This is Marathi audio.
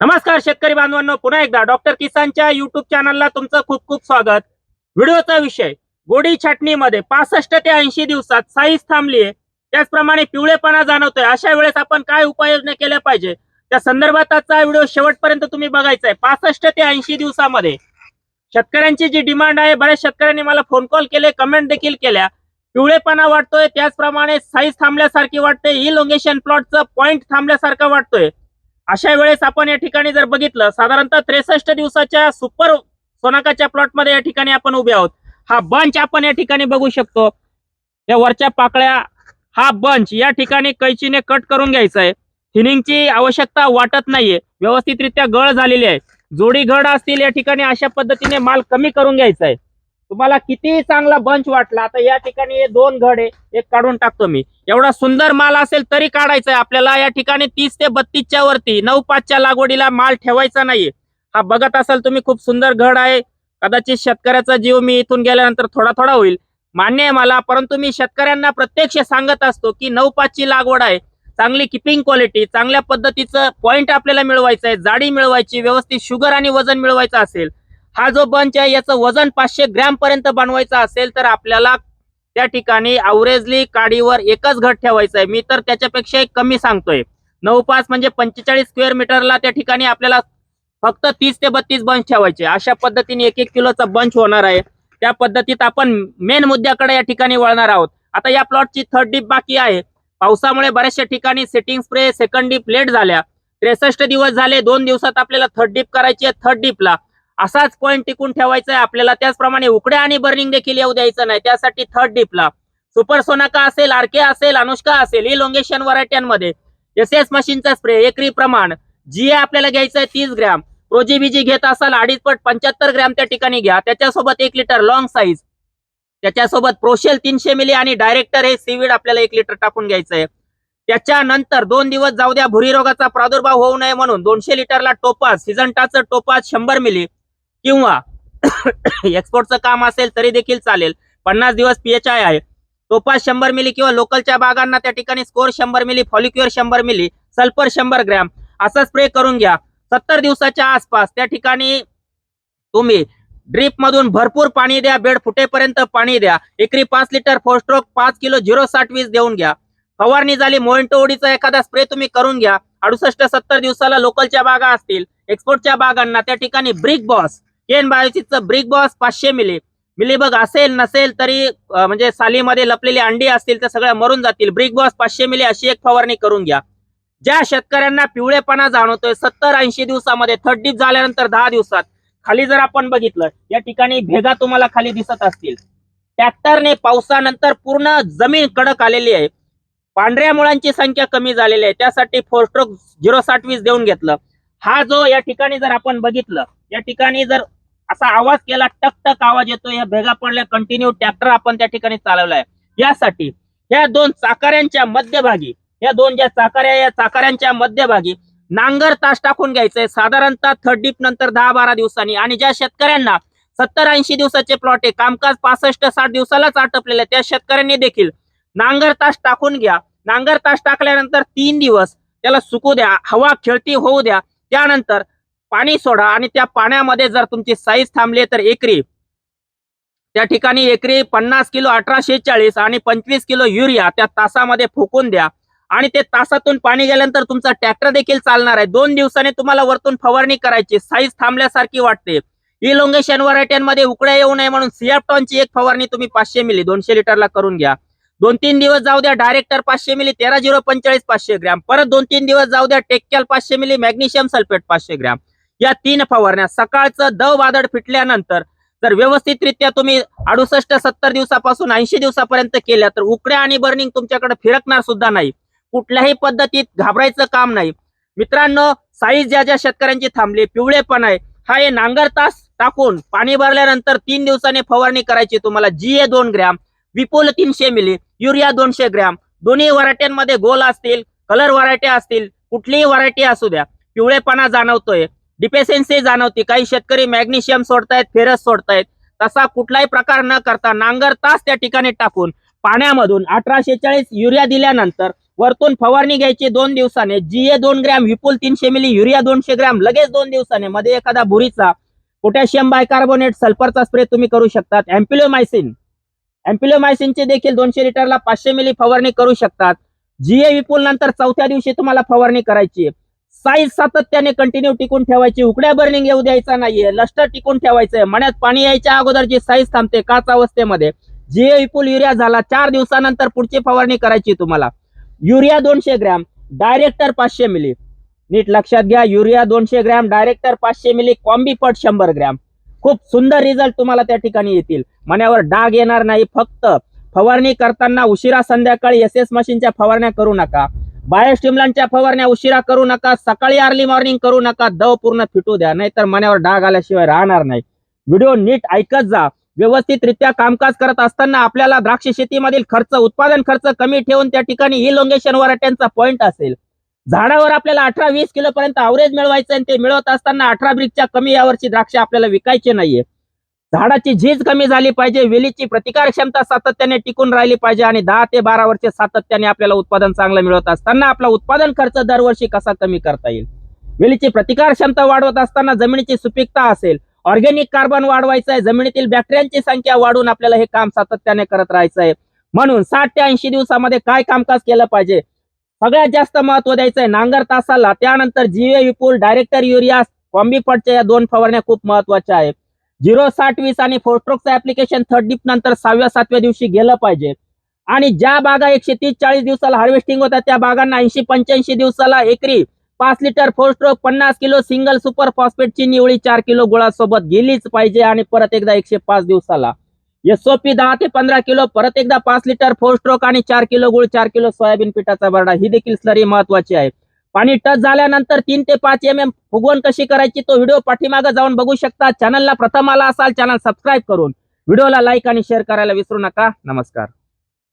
नमस्कार शेतकरी बांधवांनो पुन्हा एकदा डॉक्टर किसानच्या युट्यूब चॅनलला तुमचं खूप खूप स्वागत. व्हिडिओचा विषय गोडी छाटणीमध्ये पासष्ट ते ऐंशी दिवसात साईज थांबलीये त्याचप्रमाणे पिवळेपणा जाणवतोय. अशा वेळेस आपण काय उपाययोजना केल्या पाहिजे? त्या संदर्भात आजचा व्हिडिओ शेवटपर्यंत तुम्ही बघायचा आहे पासष्ट ते ऐंशी दिवसामध्ये शेतकऱ्यांची जी डिमांड आहे बऱ्याच शेतकऱ्यांनी मला फोन कॉल केले कमेंट देखील केल्या. पिवळेपणा वाटतोय त्याचप्रमाणे साईज थांबल्यासारखी वाटते इलोंगेशन प्लॉटचा पॉइंट थांबल्यासारखा वाटतोय. अशा वेळेस आपण या ठिकाणी जर बघितलं साधारणतः त्रेसष्ट दिवसाच्या सुपर सोनाकाच्या प्लॉटमध्ये या ठिकाणी आपण उभे आहोत. हा बंच आपण या ठिकाणी बघू शकतो. या वरच्या पाकळ्या हा बंच या ठिकाणी कैचीने कट करून घ्यायचा आहे. थिनिंगची आवश्यकता वाटत नाहीये. व्यवस्थितरित्या गळ झालेली आहे. जोडी घड असतील या ठिकाणी अशा पद्धतीने माल कमी करून घ्यायचा आहे. तुम्हाला किती चांगला बंच वाटला. आता या ठिकाणी हे दोन घड आहे एक काढून टाकतो मी. एवढा सुंदर माल असेल तरी काढायचा आहे आपल्याला. या ठिकाणी तीस ते बत्तीसच्या वरती नऊ पाचच्या लागवडीला माल ठेवायचा नाहीये. हा बघत असाल तुम्ही खूप सुंदर घड आहे. कदाचित शेतकऱ्याचा जीव मी इथून गेल्यानंतर थोडा थोडा होईल. मान्य आहे मला परंतु मी शेतकऱ्यांना प्रत्यक्ष सांगत असतो की नऊ पाचची लागवड आहे. चांगली किपिंग क्वालिटी चांगल्या पद्धतीचं पॉईंट आपल्याला मिळवायचं आहे जाडी मिळवायची व्यवस्थित शुगर आणि वजन मिळवायचं असेल हा जो बंच आहे याचं वजन पाचशे ग्रॅम पर्यंत बनवायचं असेल तर आपल्याला त्या ठिकाणी अवरेजली काडीवर एकच घट ठेवायचा आहे. मी तर त्याच्यापेक्षा एक कमी सांगतोय. नऊ पाच म्हणजे पंचेचाळीस स्क्वेअर मीटरला त्या ठिकाणी आपल्याला फक्त तीस ते बत्तीस बंच ठेवायचे. अशा पद्धतीने एक एक किलोचा बंच होणार आहे. त्या पद्धतीत आपण मेन मुद्द्याकडे या ठिकाणी वळणार आहोत. आता या प्लॉटची थर्ड डीप बाकी आहे. पावसामुळे बऱ्याचशा ठिकाणी setting spray second dip late झाल्या. त्रेसष्ट दिवस झाले दोन दिवसात आपल्याला थर्ड डीप करायची आहे. थर्ड डीपला असाच पॉईंट टिकून ठेवायचा आहे आपल्याला. त्याचप्रमाणे उकड्या आणि बर्निंग देखील येऊ द्यायचं नाही. त्यासाठी थर्ड डीपला सुपर सोनाका असेल आरके असेल अनुष्का असेल इलोंगेशन व्हरायट्यांमध्ये एस एस मशीनचा स्प्रे एकरी प्रमाण. जी आपल्याला घ्यायचं आहे तीस ग्रॅम. प्रोजीबीजी घेत असाल अडीच पट पंच्याहत्तर ग्रॅम त्या ठिकाणी घ्या. त्याच्यासोबत एक लिटर लॉंग साईज त्याच्यासोबत प्रोशेल तीनशे मिली आणि डायरेक्टर हे सीविड आपल्याला एक लिटर टाकून घ्यायचं आहे त्याच्यानंतर दोन दिवस जाऊ द्या भुरी रोगाचा प्रादुर्भाव होऊ नये म्हणून दोनशे लिटरला टोपाज सिजंटाचं टोपाज शंभर मिली किंवा एक्सपोर्टचं काम असेल तरी देखील चालेल. पन्नास दिवस पीएचआय आहे. टोपास शंभर मिली किंवा लोकलच्या बागांना त्या ठिकाणी स्कोर शंभर मिली फॉलिक्युअर शंभर मिली सल्फर शंभर ग्रॅम असा स्प्रे करून घ्या. सत्तर दिवसाच्या आसपास त्या ठिकाणी तुम्ही ड्रीप मधून भरपूर पाणी द्या बेड फुटेपर्यंत पाणी द्या. एकरी पाच लिटर फोस्ट्रोक पाच किलो झिरो साठ वीस देऊन घ्या. फवारणी झाली मोइंटो ओडीचा एखादा स्प्रे तुम्ही करून घ्या. अडुसष्ट सत्तर दिवसाला लोकलच्या बागा असतील. एक्सपोर्टच्या बागांना त्या ठिकाणी ब्रिक बॉस केन बायोसिसचं ब्रिक बॉस पाचशे मिली मिलीबग असेल नसेल तरी म्हणजे सालीमध्ये लपलेली अंडी असतील तर सगळ्या मरून जातील. ब्रिक बॉस पाचशे मिली अशी एक फवारणी करून घ्या. ज्या शेतकऱ्यांना पिवळेपणा जाणवतोय सत्तर ऐंशी दिवसामध्ये थर्ड डीप झाल्यानंतर दहा दिवसात खाली जर आपण बघितलं या ठिकाणी भेगा तुम्हाला खाली दिसत असतील. ट्रॅक्टरने पावसानंतर पूर्ण जमीन कडक आलेली आहे. पांढऱ्या मुळांची संख्या कमी झालेली आहे. त्यासाठी फोर स्ट्रोक झिरो साठ वीस देऊन घेतलं. हा जो या ठिकाणी जर आपण बघितलं या ठिकाणी जर असा आवाज केला टक टक आवाज येतो या भेगा पडल्या कंटिन्यू ट्रॅक्टर आपण त्या ठिकाणी चालवलाय. यासाठी या दोन चाकाऱ्यांच्या मध्यभागी या दोन ज्या चाकाऱ्या या चाकाऱ्यांच्या मध्यभागी नांगर तास टाकून घ्यायचंय. साधारणतः थर्ड डीप नंतर दहा बारा दिवसांनी. आणि ज्या शेतकऱ्यांना सत्तर ऐंशी दिवसाचे प्लॉट आहे कामकाज पासष्ट साठ दिवसालाच आटपलेले आहे, त्या शेतकऱ्यांनी देखील नांगर तास टाकून घ्या. नांगर तास टाकल्यानंतर तीन दिवस त्याला सुकू द्या हवा खेळती होऊ द्या. त्यानंतर पाणी सोडा आणि त्या पाण्यामध्ये जर तुमची साईज थांबली तर एकरी. त्या ठिकाणी एकरी पन्नास किलो अठराशे चाळीस आणि पंचवीस किलो युरिया त्या तासामध्ये फुकून द्या. आणि ते तासातून पाणी गेल्यानंतर तुमचा ट्रॅक्टर देखील चालणार आहे. दोन दिवसांनी तुम्हाला वरतून फवारणी करायची. साईज थांबल्यासारखी वाटते. इलोंगेशन व्हरायट्यांमध्ये उकड्या येऊ नये म्हणून सियाप्टॉनची एक फवारणी तुम्ही पाचशे मिली दोनशे लिटरला करून घ्या. दोन तीन दिवस जाऊ द्या डायरेक्टर पाचशे मिली तेरा झिरो पंचेचाळीस पाचशे ग्रॅम. परत दोन तीन दिवस जाऊ द्या टेक्कॅल पाचशे मिली मॅग्नेशियम सल्फेट पाचशे ग्रॅम. या तीन फवारण्या सकाळचं दव वादळ फिटल्यानंतर जर व्यवस्थितरित्या तुम्ही अडुसष्ट सत्तर दिवसापासून ऐंशी दिवसापर्यंत केल्या तर उकड्या आणि बर्निंग तुमच्याकडे फिरकणार सुद्धा नाही. कुठल्याही पद्धतीत घाबरायचं काम नाही. मित्रांनो साईज ज्या ज्या शेतकऱ्यांची थांबली पिवळेपण आहे. हा हे नांगर तास टाकून पाणी भरल्यानंतर तीन दिवसांनी फवारणी करायची तुम्हाला जी ए दोन ग्रॅम विपुल तीनशे मिली युरिया दोनशे ग्रॅम. दोन्ही व्हरायट्यांमध्ये गोल असतील कलर व्हरायटी असतील कुठलीही व्हरायटी असू द्या. पिवळेपणा जाणवतोय. डिपेसेन्सी जाणवते. काही शेतकरी मॅग्नेशियम सोडतायत फेरस सोडतायत. तसा कुठलाही प्रकार न करता नांगर तास त्या ठिकाणी टाकून पाण्यामधून अठराशे चाळीस युरिया दिल्यानंतर वरतून फवारणी घ्यायची दोन दिवसाने. जीए दोन ग्रॅम विपुल तीनशे मिली युरिया दोनशे ग्रॅम लगेच दोन दिवसाने. मध्ये एखादा बुरीचा पोटॅशियम बायकार्बोनेट सल्फरचा स्प्रे तुम्ही करू शकतात. अँपिलोमायसिन अँपिलोमायसिनचे देखील दोनशे लिटरला पाचशे मिली फवारणी करू शकतात. जीए विपुल नंतर चौथ्या दिवशी तुम्हाला फवारणी करायची साईज सातत्याने कंटिन्यू टिकून ठेवायची. उकड्या बर्निंग येऊ द्यायचा नाहीये. लष्टर टिकून ठेवायचंय. मण्यात पाणी यायच्या अगोदरची साईज थांबते. काच अवस्थेमध्ये. जे विपुल युरिया झाला. चार दिवसानंतर पुढची फवारणी करायची तुम्हाला. युरिया दोनशे ग्रॅम. डायरेक्टर पाचशे मिली नीट लक्षात घ्या. युरिया दोनशे ग्रॅम. डायरेक्टर पाचशे मिली कॉम्बीपट शंभर ग्रॅम. खूप सुंदर रिझल्ट तुम्हाला त्या ठिकाणी येतील. मण्यावर डाग येणार नाही. फक्त फवारणी करताना उशिरा संध्याकाळी एस एस मशीनच्या फवारण्या करू नका. बायोस्टिम्युलंटच्या फवारण्या उशिरा करू नका सकाळी अर्ली मॉर्निंग करू नका दव पूर्ण फिटू द्या नाहीतर मनावर डाग आल्याशिवाय राहणार नाही. व्हिडिओ नीट ऐकत जा व्यवस्थितरित्या कामकाज करत असताना आपल्याला द्राक्ष शेतीमधील खर्च उत्पादन खर्च कमी ठेवून त्या ठिकाणी इलोंगेशन वराट्यांचा पॉईंट असेल. झाडावर आपल्याला अठरा वीस किलो पर्यंत अवरेज मिळवायचं आणि ते मिळवत असताना अठरा ब्रिकच्या कमी यावरची द्राक्ष आपल्याला विकायचे नाहीये. झाडाची झीज कमी झाली पाहिजे वेलीची प्रतिकार क्षमता सातत्याने टिकून राहिली पाहिजे आणि दहा ते बारा वर्षे सातत्याने आपल्याला उत्पादन चांगलं मिळत असताना आपला उत्पादन खर्च दरवर्षी कसा कमी करता येईल? वेलीची प्रतिकार क्षमता वाढवत असताना जमिनीची सुपीकता असेल ऑर्गॅनिक कार्बन वाढवायचं आहे जमिनीतील बॅक्टेरियांची संख्या वाढवून आपल्याला हे काम सातत्याने करत राहायचं आहे. म्हणून साठ ते ऐंशी दिवसामध्ये काय कामकाज केलं पाहिजे? सगळ्यात जास्त महत्त्व द्यायचं आहे नांगर तासाला त्यानंतर जीवे विपुल डायरेक्टर युरिया कॉम्बीपटच्या या दोन फवारण्या खूप महत्त्वाच्या आहेत. झिरो साठ वीस आणि फोरट्रोकचं ऍप्लिकेशन थर्ड डीप नंतर सहाव्या सातव्या दिवशी गेलं पाहिजे. आणि ज्या बागा एकशे तीस चाळीस दिवसाला हार्वेस्टिंग होतात त्या बागांना ऐंशी पंच्याऐंशी दिवसाला एकरी पाच लिटर फोर स्ट्रोक पन्नास किलो सिंगल सुपर फॉस्फेटची निवळी चार किलो गुळासोबत गेलीच पाहिजे आणि परत एकदा एकशे पाच दिवसाला. एसओपी दहा ते पंधरा किलो परत एकदा पाच लिटर फोर स्ट्रोक आणि चार किलो गुळ चार किलो सोयाबीन पिठाचा बरडा. ही देखील स्लरी महत्वाची आहे. पाणी टच झाल्यानंतर तीन ते पाच एम एम फुगवण कशी करायची तो व्हिडिओ पाठीमागे जाऊन बघू शकता. चॅनलला प्रथम आला असाल चॅनल सबस्क्राईब करून. व्हिडिओला लाईक आणि शेअर करायला विसरू नका. नमस्कार.